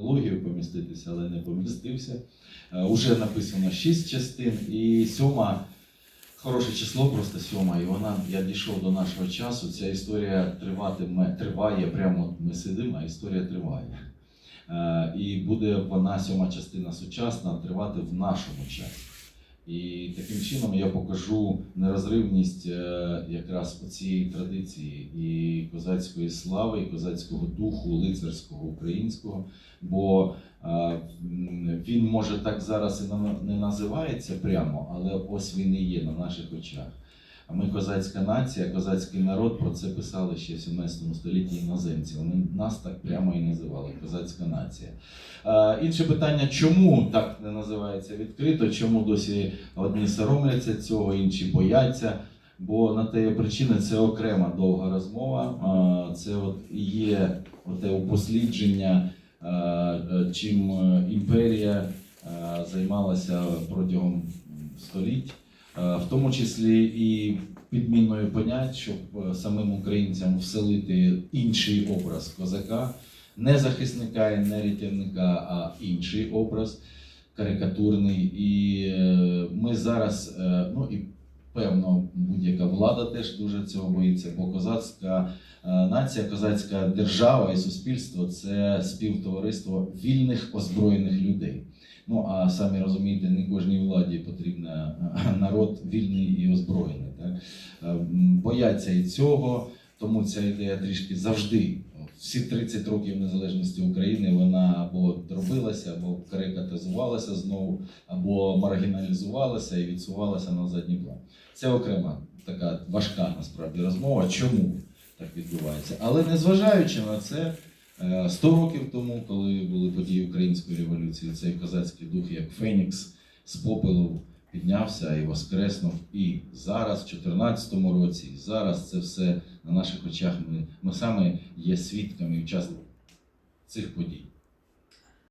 Логію поміститися, але не помістився. Е, Уже написано шість частин, і сьома хороше число, просто сьома. І вона я дійшов до нашого часу. Ця історія триватиме, триває. Прямо ми сидимо, а історія триває. Е, І буде вона сьома частина сучасна тривати в нашому часі. І таким чином я покажу нерозривність е, якраз цієї традиції і козацької слави, і козацького духу, лицарського українського. Бо е, він може так зараз і не називається прямо, але ось він і є на наших очах. А ми козацька нація, козацький народ, про це писали ще в 17 столітті іноземці. Вони нас так прямо і називали козацька нація. Е, інше питання, чому так не називається відкрито, чому досі одні соромляться цього, інші бояться. Бо на те є причини це окрема довга розмова. Це от є оте упослідження, е, чим е, імперія займалася протягом століть, в тому числі і підміною понять, щоб е, самим українцям вселити інший образ козака, не захисника і не рятівника, а інший образ карикатурний. І е, ми зараз, е, ну і певно, будь-яка влада теж дуже цього боїться, бо козацька е, нація, козацька держава і суспільство це співтовариство вільних озброєних людей. Ну а самі розумієте, не кожній владі потрібен народ вільний і озброєний. Так? Е, Бояться і цього, тому ця ідея трішки завжди. Всі 30 років незалежності України вона або дробилася, або карикатизувалася знову, або маргіналізувалася і відсувалася на задній план. Це окрема така важка насправді розмова. Чому так відбувається? Але незважаючи на це, е, 100 років тому, коли були події Української революції, цей козацький дух, як Фенікс з попелу піднявся і воскреснув. І зараз, в 2014 році, і зараз це все на наших очах. Ми, ми саме є свідками і учасниками цих подій.